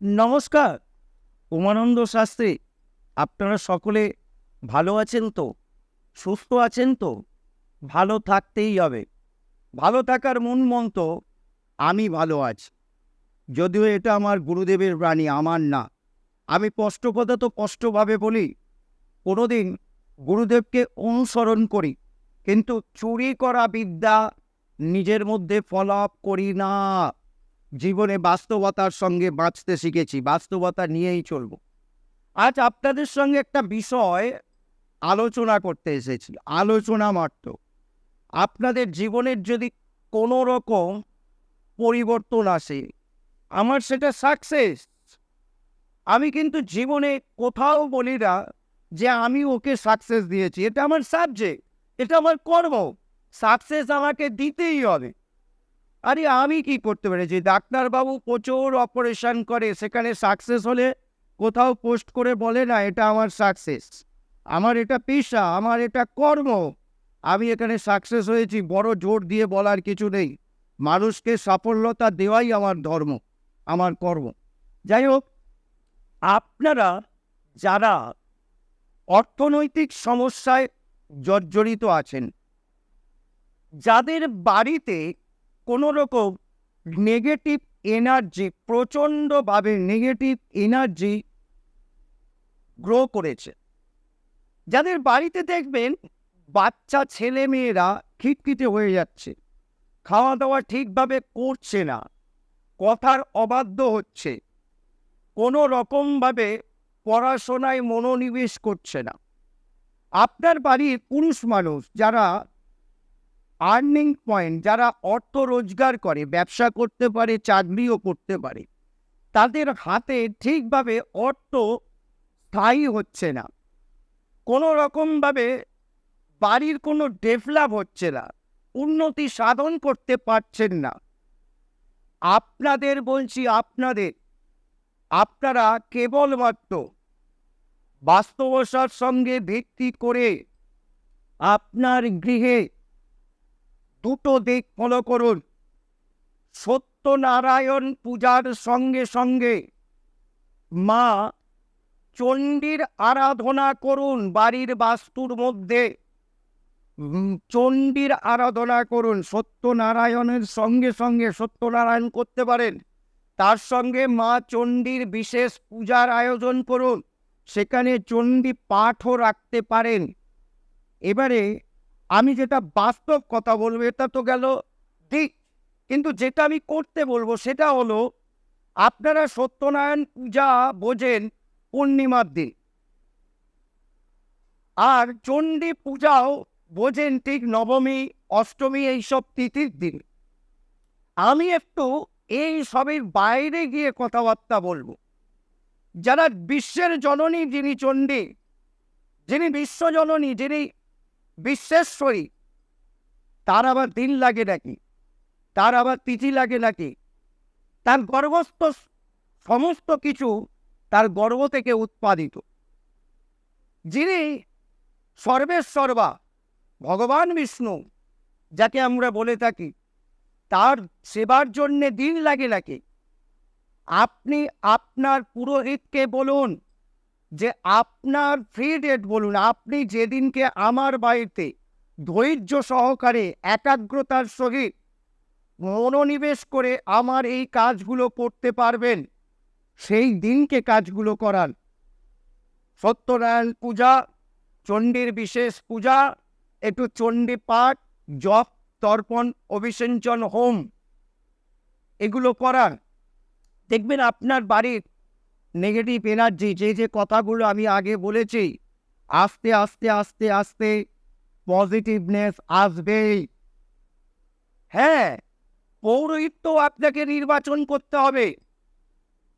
নমস্কার, উমানন্দ শাস্ত্রী। আপনারা সকলে ভালো আছেন তো? সুস্থ আছেন তো? ভালো থাকতেই হবে। ভালো থাকার মূল মন্ত্র আমি ভালো আছি। যদিও এটা আমার গুরুদেবের প্রাণী আমার না। আমি স্পষ্ট কথা তো স্পষ্টভাবে বলি, কোনোদিন গুরুদেবকে অনুসরণ করি, কিন্তু চুরি করা বিদ্যা নিজের মধ্যে ফলাপ করি না। জীবনে বাস্তবতার সঙ্গে বাঁচতে শিখেছি, বাস্তবতা নিয়েই চলব। আজ আপনাদের সঙ্গে একটা বিষয় আলোচনা করতে এসেছি, আলোচনা মাত্র। আপনাদের জীবনের যদি কোনো রকম পরিবর্তন আসে, আমার সেটা সাকসেস আমি কিন্তু জীবনে কোথাও বলি না যে আমি ওকে সাকসেস দিয়েছি, এটা আমার সাবজেক্ট এটা আমার কর্ম। সাকসেস আমাকে দিতেই হবে। আরে আমি কি করতে পেরেছি? ডাক্তারবাবু প্রচুর অপারেশন করে, সেখানে সাকসেস হলে কোথাও পোস্ট করে বলে না, এটা আমার সাকসেস আমার এটা পেশা, আমার এটা কর্ম। আমি এখানে সাকসেস হয়েছি, বড় জোর দিয়ে বলার কিছু নেই। মানুষকে সাফল্যতা দেওয়াই আমার ধর্ম, আমার কর্ম। যাই হোক, আপনারা যারা অর্থনৈতিক সমস্যায় জর্জরিত আছেন, যাদের বাড়িতে কোনো রকম নেগেটিভ এনার্জি প্রচণ্ডভাবে নেগেটিভ এনার্জি গ্রো করেছে। যাদের বাড়িতে দেখবেন বাচ্চা ছেলে মেয়েরা খিটখিটে হয়ে যাচ্ছে খাওয়া দাওয়া ঠিকভাবে করছে না, কথার অবাধ্য হচ্ছে কোনো রকমভাবে পড়াশোনায় মনোনিবেশ করছে না। আপনার বাড়ির পুরুষ মানুষ যারা আর্নিং পয়েন্ট যারা অর্থ রোজগার করে, ব্যবসা করতে পারে, চাকরিও করতে পারে, তাদের হাতে ঠিকভাবে অর্থ স্থায়ী হচ্ছে না। কোনো রকমভাবে বাড়ির কোনো ডেভেলপ হচ্ছে না, উন্নতি সাধন করতে পারছেন না। আপনাদের বলছি আপনাদের, আপনারা কেবলমাত্র বাস্তবতার সঙ্গে ভিত্তি করে আপনার গৃহে দুটো দিক ফলো করুন। সত্যনারায়ণ পূজার সঙ্গে সঙ্গে মা চণ্ডীর আরাধনা করুন বাড়ির বাস্তুর মধ্যে। চণ্ডীর আরাধনা করুন, সত্যনারায়ণের সঙ্গে সঙ্গে সত্যনারায়ণ করতে পারেন। তার সঙ্গে মা চণ্ডীর বিশেষ পূজার আয়োজন করুন, সেখানে চণ্ডী পাঠও রাখতে পারেন। এবারে আমি যেটা বাস্তব কথা বলব, এটা তো গেল দিক। কিন্তু যেটা আমি করতে বলব, সেটা হলো, আপনারা সত্যনারায়ণ পূজা বোঝেন পূর্ণিমার দিন। আর চণ্ডী পূজাও বোঝেন ঠিক নবমী, অষ্টমী এইসব তিথির দিন। আমি একটু এই সবের বাইরে গিয়ে কথাবার্তা বলব। যারা বিশ্বের জননী যিনি চণ্ডী, যিনি বিশ্বজননী যিনি বিশ্বেশ্বরী তার আবার দিন লাগে নাকি? তার আবার তিথি লাগে নাকি? তার গর্ভস্থ সমস্ত কিছু তার গর্ভ থেকে উৎপাদিত। যিনি সর্বেশ্বর্বা, ভগবান বিষ্ণু, যাকে আমরা বলে থাকি, তার সেবার জন্যে দিন লাগে নাকি? আপনি আপনার পুরোহিতকে বলুন যে আপনার ফ্রি ডেট বলুন, আপনি যেদিনকে আমার বাড়িতে ধৈর্য সহকারে, একাগ্রতার সহিত মনোনিবেশ করে আমার এই কাজগুলো করতে পারবেন, সেই দিনকে কাজগুলো করান। সত্যনারায়ণ পূজা, চণ্ডীর বিশেষ পূজা, একটু চণ্ডী পাঠ, জপ, তর্পণ অভিষেঞ্চন হোম, এগুলো করান। দেখবেন আপনার বাড়ির নেগেটিভ এনার্জি যে যে কথাগুলো আমি আগে বলেছি, আস্তে আস্তে আস্তে আস্তে পজিটিভনেস আসবেই। হ্যাঁ পৌরোহিত্য আপনাকে নির্বাচন করতে হবে।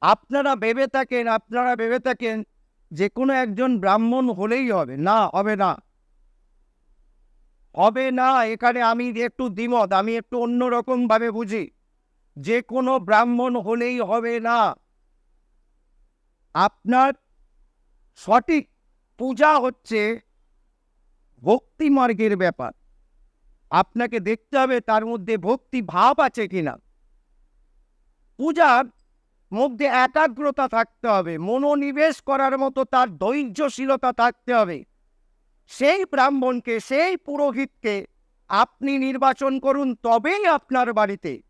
আপনারা ভেবে থাকেন, আপনারা ভেবে থাকেন যে কোনো একজন ব্রাহ্মণ হলেই হবে। না হবে না। হবে না, এখানে আমি একটু দ্বিমত, আমি একটু অন্যরকম ভাবে বুঝি। যে কোনো ব্রাহ্মণ হলেই হবে না। আপনার সঠিক পূজা হচ্ছে ভক্তি মার্গের ব্যাপার। আপনাকে দেখতে হবে তার মধ্যে ভক্তি ভাব আছে কিনা। পূজার মধ্যে একাগ্রতা থাকতে হবে, মনোনিবেশ করার মতো তার ধৈর্যশীলতা থাকতে হবে। সেই ব্রাহ্মণকে, সেই পুরোহিতকে আপনি নির্বাচন করুন তবেই আপনার বাড়িতে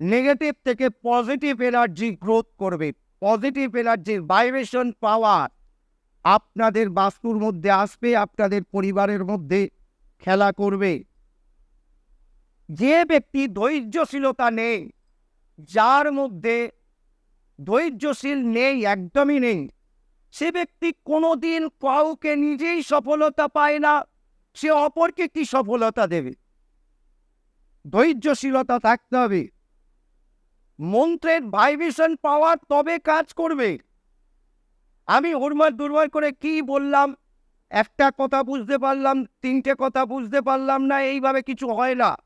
নেগেটিভ থেকে পজিটিভ এনার্জি গ্রোথ করবে। পজিটিভ এনার্জির ভাইব্রেশন পাওয়ার আপনাদের বাস্তুর মধ্যে আসবে, আপনাদের পরিবারের মধ্যে খেলা করবে। যে ব্যক্তি ধৈর্যশীলতা নেই, যার মধ্যে ধৈর্যশীল নেই, একদমই নেই, সে ব্যক্তি কোনোদিন কাউকে নিজেই সফলতা পায় না, সে অপরকে কি সফলতা দেবে? ধৈর্যশীলতা থাকতে হবে। মন্ত্রের ভাইব্রেশন পাওয়ার তবে কাজ করবে। আমি হুড়মার দুর্বার করে কি বললাম? একটা কথা বুঝতে পারলাম, তিনটে কথা বুঝতে পারলাম না, এইভাবে কিছু হয় না।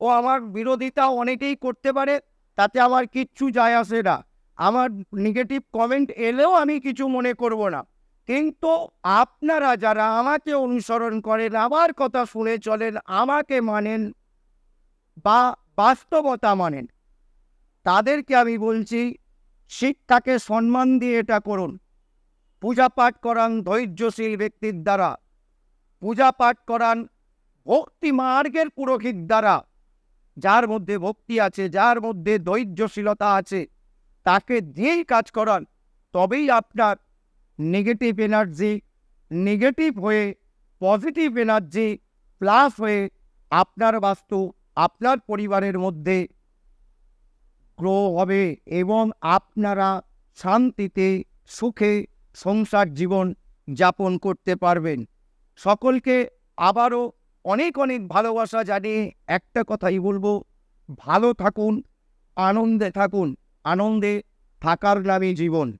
ও আমার বিরোধিতা অনেকেই করতে পারে, তাতে আমার কিচ্ছু যায় আসে না। আমার নেগেটিভ কমেন্ট এলেও আমি কিছু মনে করব না। কিন্তু আপনারা যারা আমাকে অনুসরণ করেন, আমার কথা শুনে চলেন, আমাকে মানেন বা বাস্তবতা মানেন তাদেরকে আমি বলছি শিক্ষাকে সম্মান দিয়ে এটা করুন। পূজা পাঠ করান ধৈর্যশীল ব্যক্তির দ্বারা। পূজা পাঠ করান ভক্তি মার্গের পুরোহিত দ্বারা। যার মধ্যে ভক্তি আছে, যার মধ্যে ধৈর্যশীলতা আছে, তাকে দিয়েই কাজ করান। তবেই আপনার নেগেটিভ এনার্জি নেগেটিভ হয়ে পজিটিভ এনার্জি প্লাস হয়ে আপনার বাস্তু, আপনার পরিবারের মধ্যে গ্রো হবে এবং আপনারা শান্তিতে সুখে সংসার জীবন যাপন করতে পারবেন। সকলকে আবারও অনেক অনেক ভালোবাসা জানিয়ে একটা কথাই বলব, ভালো থাকুন, আনন্দে থাকুন, আনন্দে থাকার নামে জীবন।